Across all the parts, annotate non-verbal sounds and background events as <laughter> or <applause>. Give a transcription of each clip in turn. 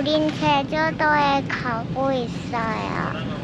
우린 제주도에 가고 있어요.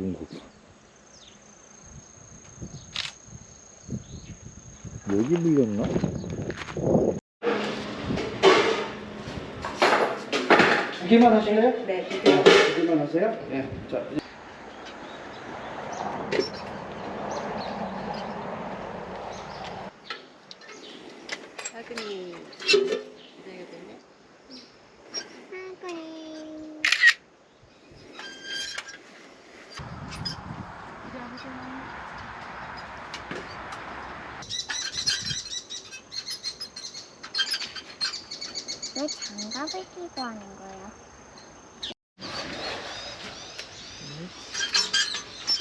무슨 고기? 여기 물렸나? 두 개만 하실래요? 네. 두 개만 하세요? 네. 자, 이제 작은이 기다려 볼래? 아이고. 왜 장갑을 끼고 하는 거야?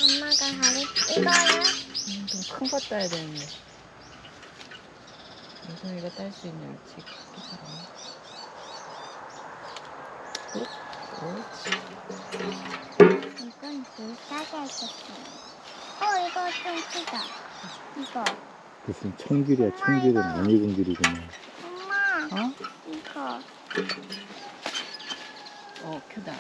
엄마가 다리 이거요? 음, 좀큰거 따야 되는데. 유성이가 딸 수 있는 위치 괜찮아. 옳지. 이건 비싸게 했었어요. 어, 이거 좀 크다. 이거. 무슨 청귤이야 청귤은 안 익은 귤이구나 엄마, 어? 이거. 어, 크다.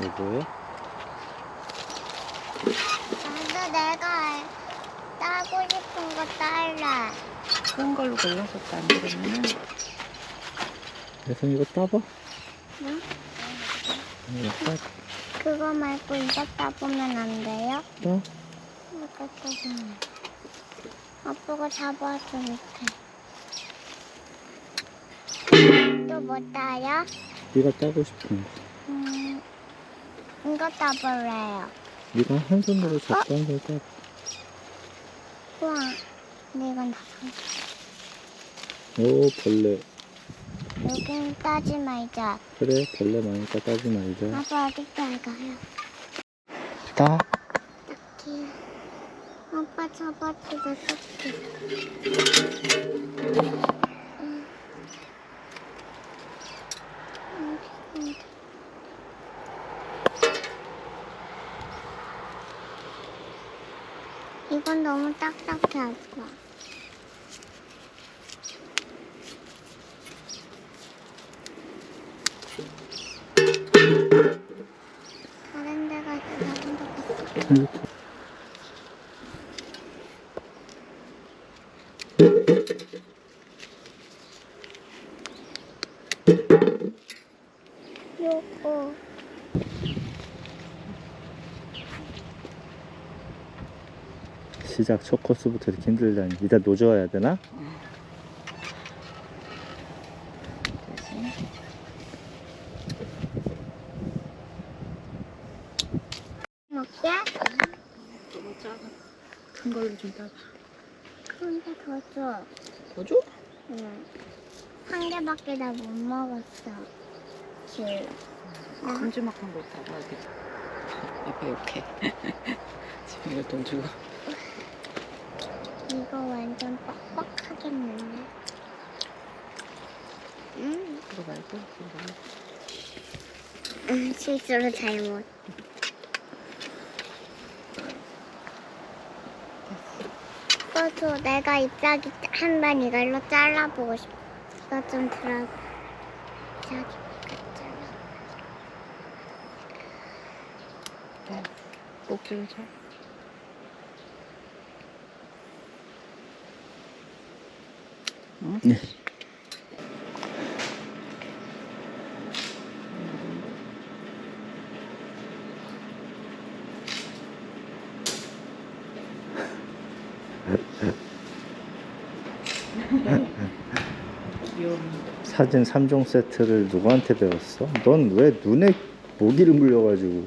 이거요? 나도 내가 따고 싶은 거 딸래. 큰 걸로. 안 그러면은 혜성 이거 따봐 응? 이거 따, 그거 말고 이거 따보면 안 돼요? 따? 이거 따보면. 아빠가 잡아줘, 밑에. 또 뭐 따요? 네가 따고 싶은 거 음, 이거 따볼래요. 네가 한 손으로 잡고 한손 따. 우와, 다 상. 오 벌레 여긴 따지 말자. 그래 벌레 많으니까 따지 말자 아빠 어디 따가요? 따? 딱히. 아빠 잡아주고 음. 이건 너무 딱딱해, 아빠. 요거. 시작 첫 코스부터 이렇게 힘들다니 이따 노져야 되나? 큰 걸로 좀 따봐. 근데 더 줘. 더 줘? 응. 한 개밖에 다못 먹었어. 줄. 큼지막한 거 따봐. 아빠 이렇게. 지금 <laughs> 이거 돈 주고. 이거 완전 뻑뻑하겠네. 음, 그거 말고 이거 말고. 음, 실수로 잘못. 그래도 내가 입자기 한번 이걸로 잘라보고 싶어. 이거 좀 들어. 입자기 잘라. 네. 꼭지를 쳐. 응? 네. 사진 3종 세트를 누구한테 배웠어? 넌 왜 눈에 모기를 물려가지고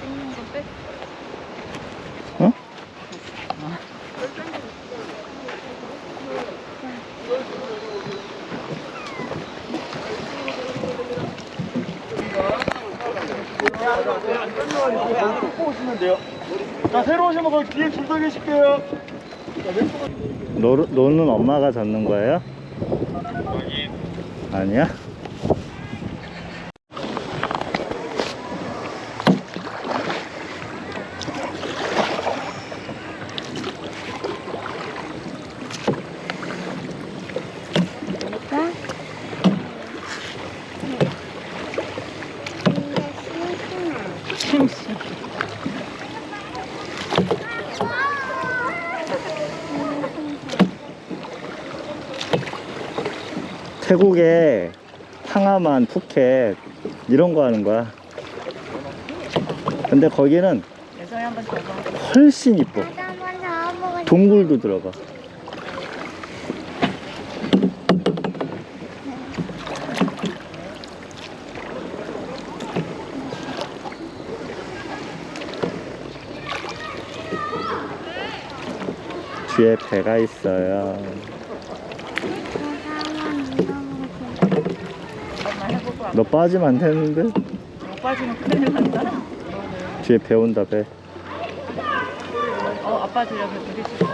찍는 거 빼. 어? 오시면 돼요. 거기 뒤에 줄 서 계실게요. 너, 너는 엄마가 젓는 거예요? 아니야? 그러니까 이게 심심해. 심심. 태국에 팡아만 푸켓 이런 거 하는 거야 근데 거기는. 훨씬 이뻐. 동굴도 들어가 뒤에 배가 있어요 내가 한번 물어보고 싶어. 엄마 해보고 안 너 빠지면 안 되는데 못 빠지면 큰일 난다. 뒤에 배 온다 배 어, 아빠 들려서 되게 싫어.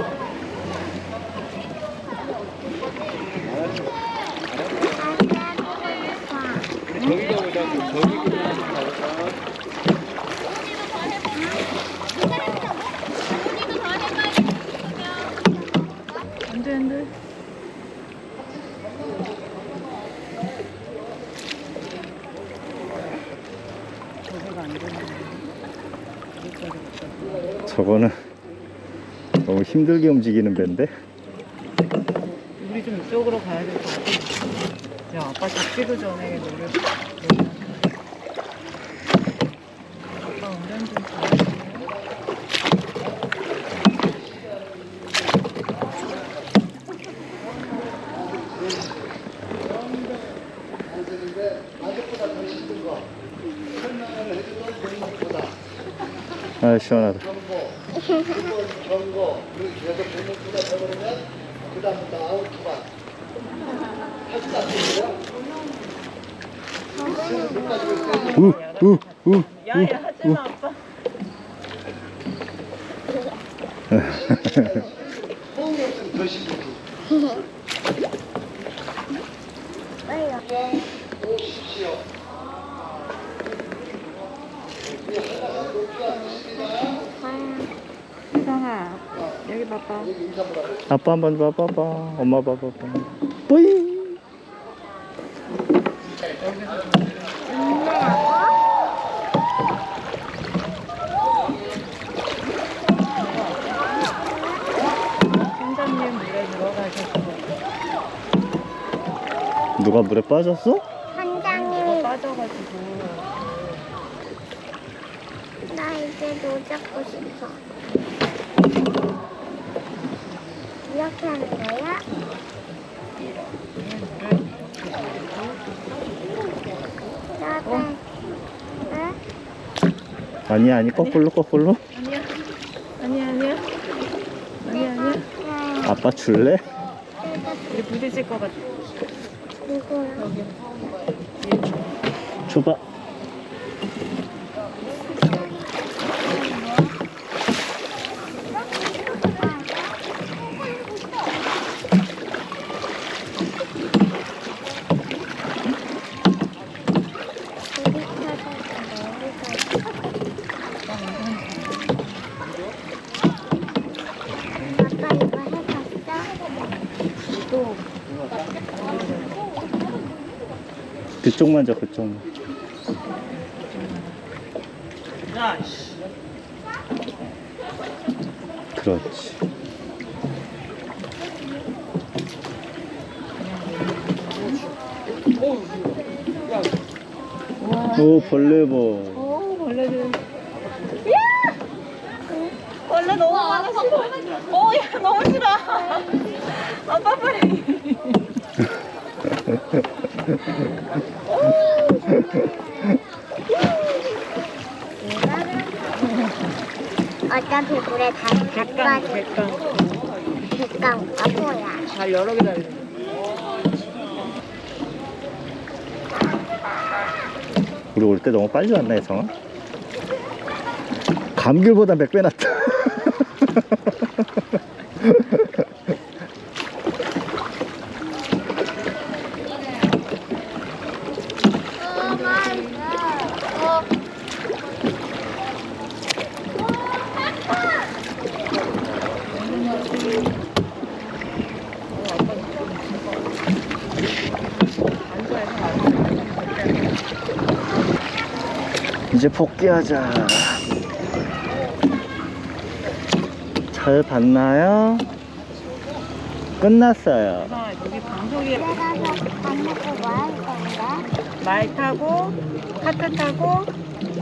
안 돼, 안 돼. 저거가 안 되네. 여기까지 갔다. 저거는 너무 힘들게 움직이는 배인데 우리 좀 이쪽으로 가야 될 것 같아. 야, 아빠 잡기도 전에 노래. 아빠 운전 좀 잘해. 아 시원하다 우우우 야야 하지 마, 아빠. 희 하나 여기 봐봐 아빠 한번 봐봐봐. 엄마 봐봐봐. 뿌이 누가 물에 빠졌어? 선장님. 빠져가지고. 나 이제 노 잡고 싶어. 이렇게 하는 거야? 응? 아니 아니 거꾸로 거꾸로 아니야. 아니야, 아니야. 아니야, 아니야. 응. 아빠 줄래? 우리 부딪힐 것 같아. 누구야? 줘봐 우리 아빠 이거 해봤어? 또 그쪽만 줘 그쪽만. 그렇지 오 벌레 봐 어, 벌레들. 야! 벌레 너무 많아 싫어. 어, 야, 너무 싫어. 아빠 빨리. <laughs> 어차피 물에 다 객강, 빠져. 객강. 객강 바보야. 잘 여러 개 달려. 우리 올 때 너무 빨리 왔나 혜성아? 감귤보다 100배 낫다 <laughs> 이제 복귀하자 잘 봤나요? 끝났어요 아, 여기 뭐? 말 타고 카트 타고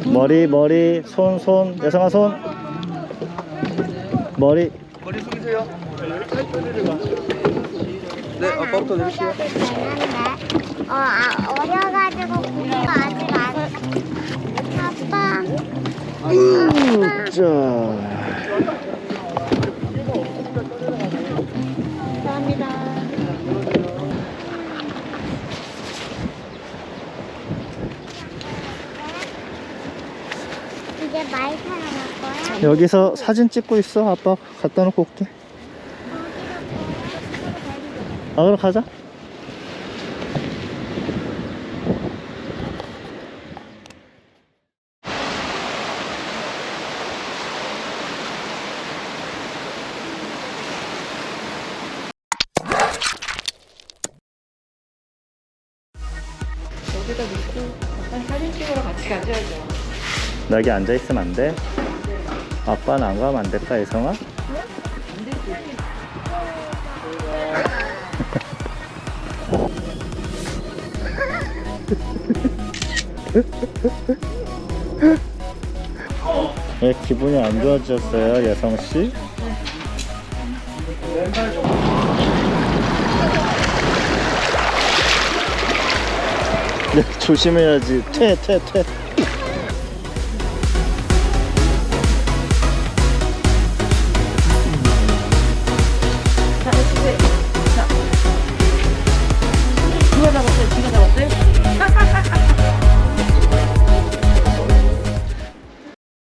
머리 머리 손 손 여성아 손 머리 머리 숙이세요. 네, 아빠부터 내리시요. 어, 아, 어려가지고 공부가 자 감사합니다. 이제 말 타러 갈 거야? 여기서 사진 찍고 있어 아빠 갖다 놓고 올게 아 그럼 가자 여기다 놓고 약간 사진 찍으러 같이 가줘야죠. 나 여기 앉아있으면 안 돼? 아빠는 안 가면 안 될까 혜성아? 왜 기분이 안 좋아졌어요 여성씨? 조심해야지. 퇴퇴퇴